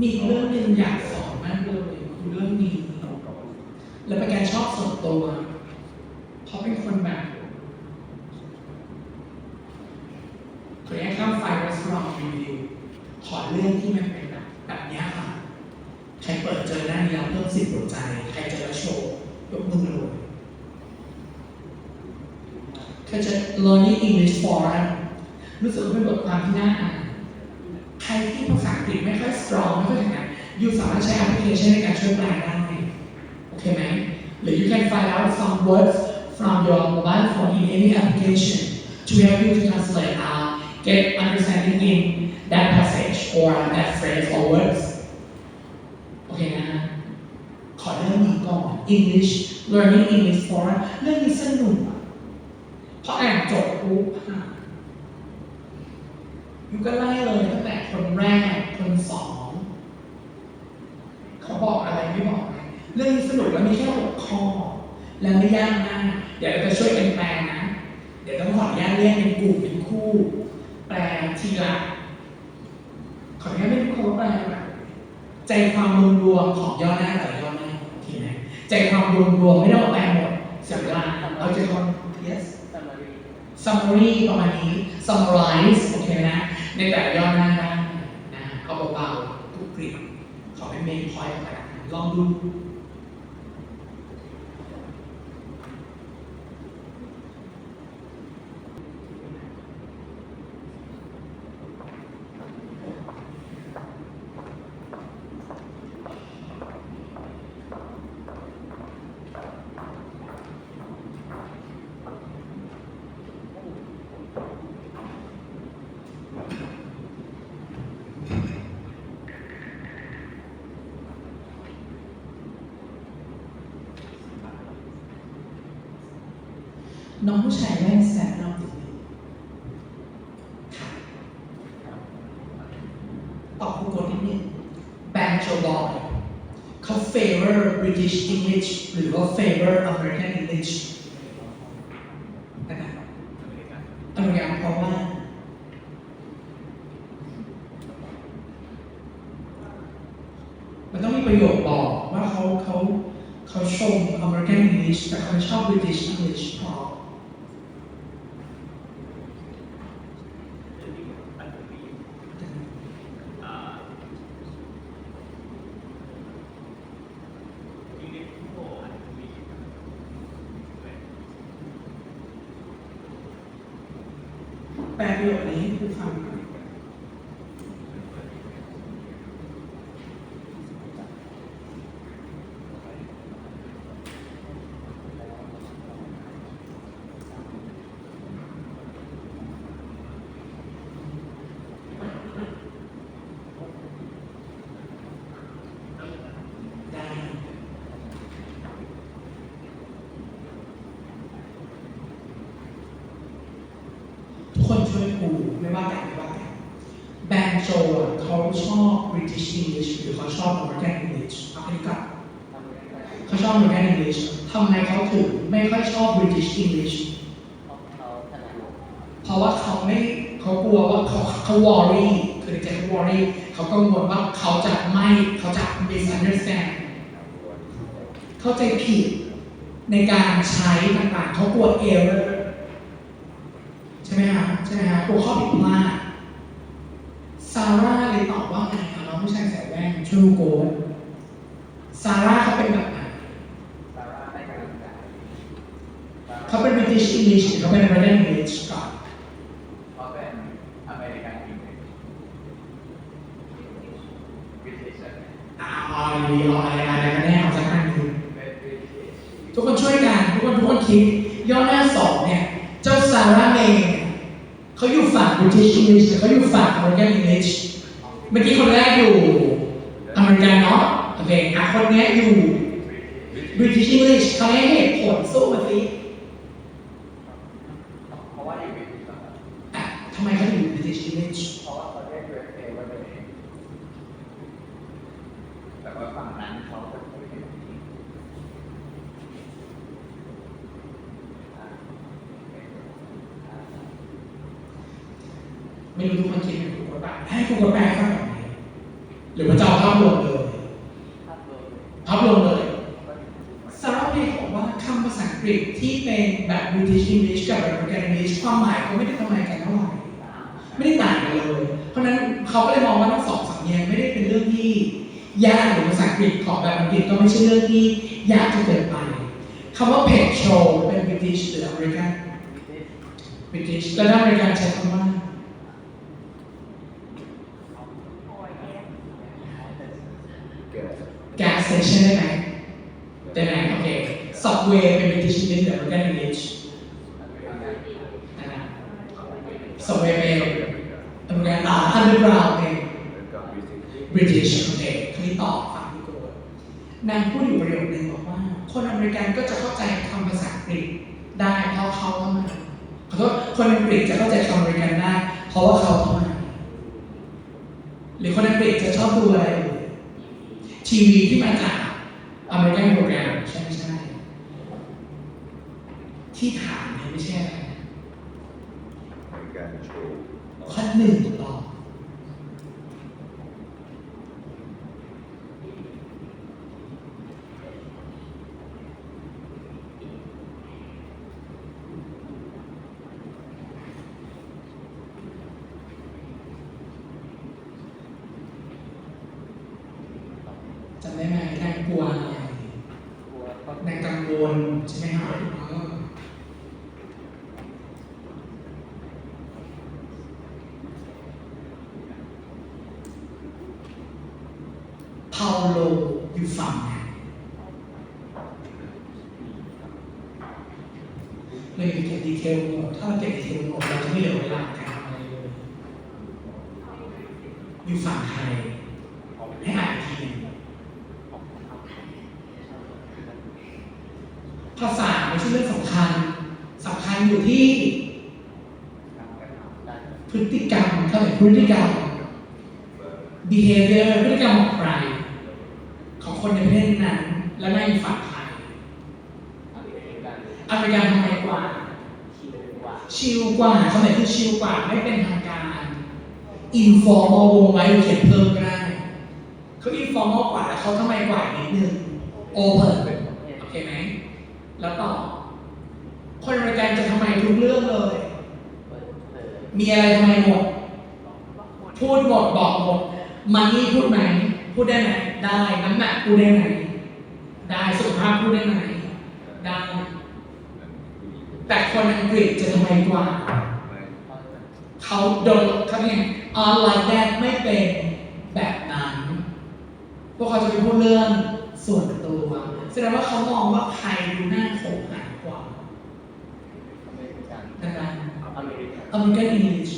มีเรื่องหนึ่งอยากสอนมากเลยคือเรื่องนี้แล้วเป็นการชอบส่วนตัวเพราะเป็นคนแบบขออนุญาตข้ามไฟรีสอร์ทรีวิวขอเรื่องที่มันเป็นแบบแบบนี้ค่ะใครเปิดเจอหน้านี้แล้วเพิ่มสิบหัวใจ ใครเจอแล้วโชว์ยกมือเลยใครจะ learning English forum รู้สึกว่าเป็นบทความที่น่าอ่าน กฤษไม่ค่อย strong ไม่ค่อยแข็งแรงยูสามารถใช้แอปพลิเคชันในการช่วยแปลได้โอเคไหมหรือ you can find out some words from your mobile phone in any application to help you to translate out get understanding in that passage or that phrase or words โอเคนะขอเรื่องนี้ก่อน English learning English for เรื่องนี้สนุกอะพออ่านจบปุ๊บอยูก็ไล่เลยตั้งแต่คนแรก คนสองเขาบอกอะไรไม่บอกอะไรเรื่องนี้สนุกแล้วมีแค่หกข้อแล้วไม่ยากมากเดี๋ยวเราจะช่วยกันแปลนะ เดี๋ยวต้องขออนุญาตเรียกเป็นกลุ่มเป็นคู่ แปลทีละขออนุญาตไม่ทุกคนว่าแปลแบบใจความรวมๆของย่อหน้าแต่ละย่อหน้าโอเคไหมใจความรวมๆไม่ได้ว่าแปลหมดเสียเวลาเอาใจความ yes summary ประมาณนี้ summarize โอเคนะ ในแต่ละย่อหน้าได้นะ เอาเบาๆทุกกลิ่นขอเป็น main point ไปนะลองดู น้องผู้ชายแว่นแสบเราติดอยู่ค่ะตอบคุณกดนิดนึงแบงโจบอยเขา favor British English หรือว่า favor American English นะครับอนุญาตเพราะว่ามันต้องมีประโยคบอกว่าเขาเขาเขาชม American English แต่เขาชอบ British English เพราะ แปลประโยคนี้ให้ครูฟังหน่อยได้ทุ กูไม่ว่ากันไม่ว่ากันแบงโจเขาชอบ British English หรือเขาชอบ American English เอาไปดีกว่าเขาชอบ American English ทำไมเขาถึงไม่ค่อยชอบ British English เพราะว่าเขาไม่เขากลัวว่าเขาเขา worry คือในใจเขา worry เขากังวลว่าเขาจะไม่เขาจะ misunderstand เข้าใจผิดในการใช้ต่างๆเขากลัว error ไหมครับใช่ไหมครับกลัวข้อผิดพลาดซาร่าเลยตอบว่าไงครับน้องผู้ชายใส่แว่นชูโกดซาร่าเขาเป็นแบบไหนเขาเป็น British English หรือเขาเป็น American English ก่อน เขาเป็นอเมริกันอังกฤษวิธีใช่ไหม อ่าเอาดีเอาอะไรอะไรกันแน่เอาสักอันหนึ่ง เป็นวิธี ทุกคนช่วยกันทุกคนทุกคนคิดย่อหน้าสองเนี่ย เจ้าซาร่าเมย์เนี่ย เขาอยู่ฝั่ง British English หรือเขาอยู่ฝั่ง American English เมื่อกี้คนแรกอยู่อเมริกันเนาะโอเคอะคนเนี้ยอยู่ British English เขาให้เหตุผลสู้มาสิเพราะว่าอยู่วิธีครับอะทำไมเขาถึงอยู่ British English เพราะว่าเขาเรียก USA ว่าเป็นเองแต่ว่าฝั่งนั้นเขาเป็นผู้ที่อ่า ไม่รู้ทุกคนคิดเหมือนกูกระแปลให้กูกระแปลฟังแบบนี้รือว่าจะเอาภาพรวมเลยภาพรวมเลยก็อยู่ซาร่าเมย์บอกว่าคำภาษาอังกฤษที่เป็นแบบ British English กับแบบ American English ความหมายก็ไม่ได้ทำไมกันเท่าไหร่ไม่ได้ต่างกันเลย เพราะฉะนั้นเขาก็เลยมองว่าทั้งสองสำเนียงไม่ได้เป็นเรื่องที่ยากหรือภาษาอังกฤษของแบบอังกฤษก็ไม่ใช่เรื่องที่ยากจนเกินไปคำว่า petrol เป็น British หรือ American British แล้วถ้า American ใช้คำว่า gas station ได้ไหมได้ไหมโอเค subway เป็น British English หรือ American English นะครับ subway เป็น American อ่า underground เป็น British โอเคคลิต่อฟังดีกว่านางพูดอยู่ประโยคนึงบอกว่า คนอเมริกันก็จะเข้าใจคำภาษาอังกฤษได้เพราะเขาเท่านั้นขอโทษคนอังกฤษจะเข้าใจคำอเมริกันได้ เพราะว่าเขาเท่านั้นหรือคนอังกฤษจะชอบดูอะไร ทีวีที่มาจากอเมริกันโปรแกรมใช่ไหม ที่ถามเนี่ยไม่ใช่อะไรนะข้อหนึ่งถูกต้อง จำได้ไหมนางกลัวอะไร กลัวก็ นางกังวลใช่ไหมครับเออ เปาโลอยู่ฝั่งไหนเราอยู่เก็บดีเทลหมดถ้าเราเก็บดีเทลหมดเราจะไม่เหลือเวลาการทำอะไรเลย อยู่ฝั่งใครให้อ่านทีนึงภาษาไม่ใช่เรื่องสำคัญสำคัญอยู่ที่ พฤติกรรมเท่าไหร่พฤติกรรม behavior พฤติกรรมของใคร คนในประเทศนั้นและในฝั่งใครอเมริกันอเมริกันทำไมกว่าคิดกว่า ชิลกว่าคำไหนคือชิลกว่าไม่เป็นทางการ informal วงไว้หรือเขียนเพิ่มก็ได้เขา informal กว่าแล้วเขาทำไมกว่านิดนึง open โอเคไหมแล้วต่อ คนอเมริกันจะทำไมทุกเรื่องเลยเปิดเผยมีอะไรทำไมหมดพูดหมดบอกหมดมันนี่พูดไหม พูดได้ไหมได้น้ำหนักพูดได้ไหมได้สุขภาพพูดได้ไหมได้ แต่คนอังกฤษจะทำไมกว่า เขาโดนเขาเนี่ยออนไลน์แดดไม่เป็นแบบนั้น พวกเขาจะไปพูดเรื่องส่วนตัวแสดงว่าเขามองว่าใครดูหน้าโขงหากว่าอเมริกันดังนั้นอเมริกัน American English ถูก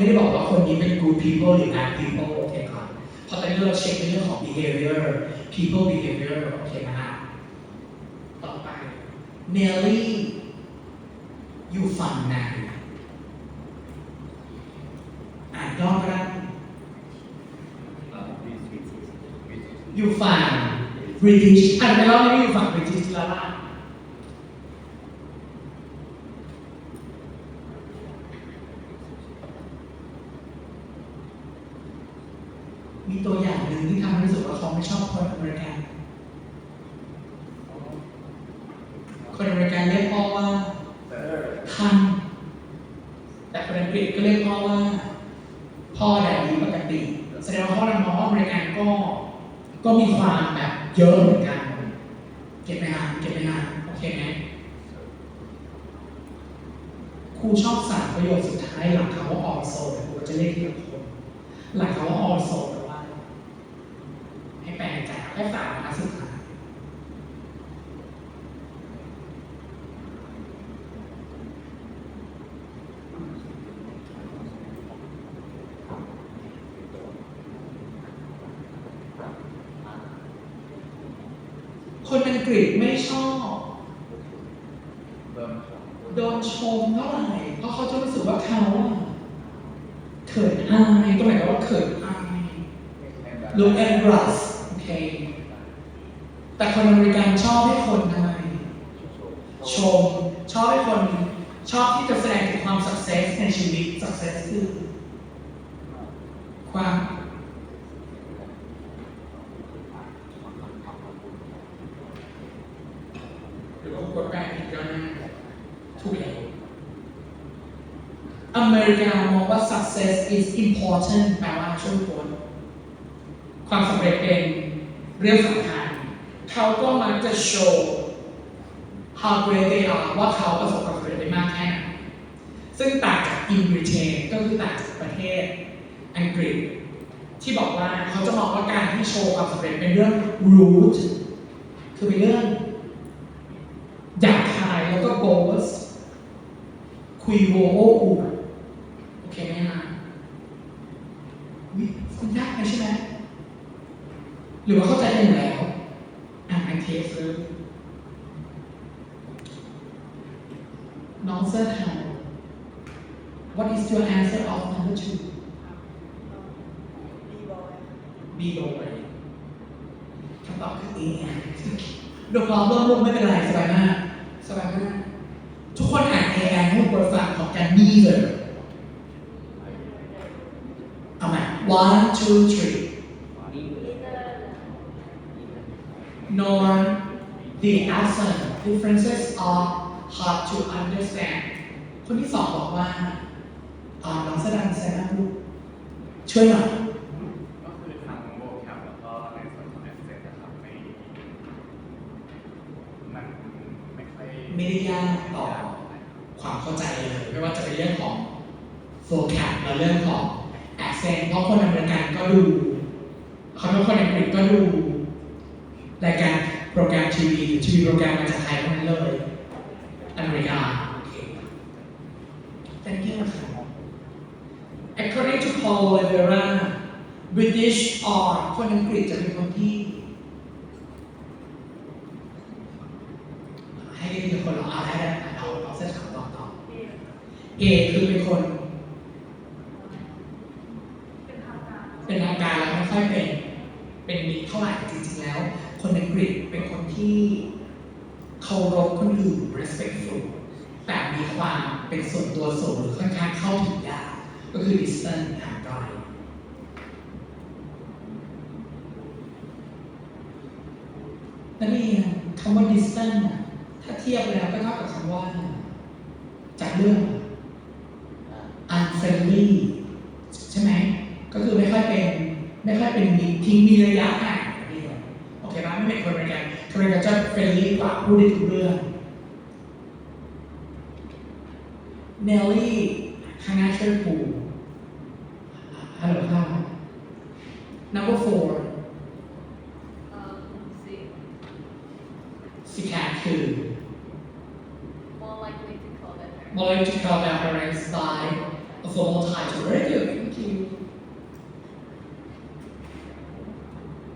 ไม่ได้บอกว่าคนนี้เป็น good people หรือ bad people โอเคครับเพราะตอนนี้เราเช็คในเรื่องของ behavior people behavior โอเคนะฮะต่อไป Nelly อยู่ฝั่งไหนอ่านย่อก็ได้อยู่ฝั่ง British อ่านไปรอบนี้อยู่ฝั่ง British แล้วล่ะ มีตัวอย่างหนึ่งที่ทำให้รู้สึกว่าเขาไม่ชอบคนอเมริกัน คนอเมริกันเรียกพ่อว่า เอ อท่านแต่คนอังกฤษก็เรียกพ่อว่า พ่อแดดดีปกติ แสดงว่าพ่อและพ่ออเมริกันก็ ก็มีความแบบเยอะเหมือนกัน เก็บไหมฮะเก็บไหมฮะโอเคไหมครูชอบสามประโยคสุดท้ายหลังคำว่า also แต่ครูจะเรียกทีละคนหลังคำว่า also แปลว่า ให้แปลใจแค่สามนะสุดท้าย คนอังกฤษไม่ชอบ โดนชมเท่าไหร่ เพราะเขาจะรู้สึกว่าเขาเขินอายก็หมายความว่าเขินอาย look and brush โอเค แต่คนอเมริกันชอบให้คนทำไมชม ชอบให้คนชอบที่จะแสดงถึงความ success ในชีวิต success คือความหรือว่ากดแปลผิดก็ได้ถูกแล้วอ เมริกามองว่า success is important แปลว่าช่วยคนความสำเร็จเป็นเรื่องสำคัญเขาก็มักจะโชว์ how great they are ว่าเขาประสบความสำเร็จได้มากแค่ไหนซึ่งต่างจาก in Britain ก็คือต่างจากประเทศอังกฤษ ที่บอกว่าเขาจะมองว่าการที่โชว์ความสำเร็จเป็นเรื่อง rude คือเป็นเรื่องหยาบคายแล้วก็ boast คุยโวโอ้อวดโอเคไหมฮะ วิฟังยากไปใช่ไหมหรือว่าเข้าใจกันอยู่แล้ว อ่านเทสเลยน้องเสื้อเทา What is your answer of number two บีบอย B boy คำตอบคือ A ดูความเริ่มลงไม่เป็นไรสบายมาก สบายมาก ทุกคนอ่าน A ให้บทฟังของกัน B เลยเอาใหม่ one two three nor the accent differences are hard to understand คนที่สองบอกว่าอ่าน้องแสดงแสดงลูกช่วยหน่อยก็คือทางโบแคปแล้วก็ในส่วนของแอสเซทนะครับไม่มันไม่ค่อยไม่ได้ยากต่อความเข้าใจเลย ไม่ว่าจะเป็นเรื่องของ vocab และเรื่องของ accent เพราะคนอเมริกันก็ดูเขาเป็นคนอังกฤษก็ดู รายการโปรแกรมทีวีหรือทีวีโปรแกรมมาจากไทยทั้งนั้นเลยอเมริกาโอเค Thank you ครับ According to Paul Rivera British or คนอังกฤษจะเป็นคนที่ให้ได้ทีละคนเหรอเอาได้ได้เอาเอาเส้นขาวต่อต่อ A คือเป็นคนเป็นทางการ เป็นทางการแล้วไม่ค่อยเป็น เป็นมิตรเท่าไหร่จริงๆแล้ว คนอังกฤษเป็นคนที่เคารพคนอื่น respectful แต่มี ความเป็นส่วนตัวสูงหรือค่อนข้างเข้าถึงยากก็คือ distant ห่างไกลนักเรียนคำว่า distant น่ะถ้าเทียบแล้วก็เท่ากับคำว่า จากเรื่อง unfriendly ใช่ไหม ก็คือไม่ค่อยเป็นไม่ค่อยเป็นมิตรทิ้งมีระยะห่างเดียวโอเคป่ะไม่เป็นคนอเมริกันคนอเมริกันจะเฟรนลี่กว่าพูดได้ทุกเรื่องเนลลี่ข้างหน้าช่วยปู ฮัลโหลค่ะ number four เอ่อสิสิแคทคือ more likely to call that her more likely to call their parents by a formal title very good thank you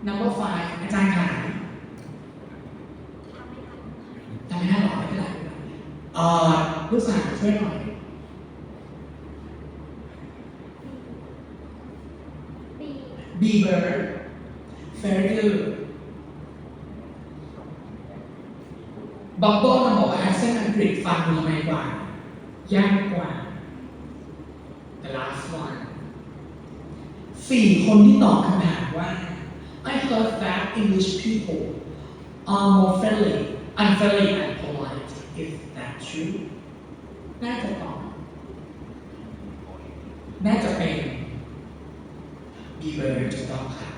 number five อาจารย์ค่ะจำไม่ได้หรอกไม่เป็นไรไม่เป็นไรเอ่อลูกสาวช่วยหน่อย บี B bird very good บับเบิ้มันบอกว่า accent อังกฤษฟังดูทำไมกว่า ยากกว่า the last one สี่คนที่ตอบคำถามว่า I heard that English people are more friendly unfriendly and polite is that true น่าจะตอบ น่าจะเป็น บีเบอร์ถู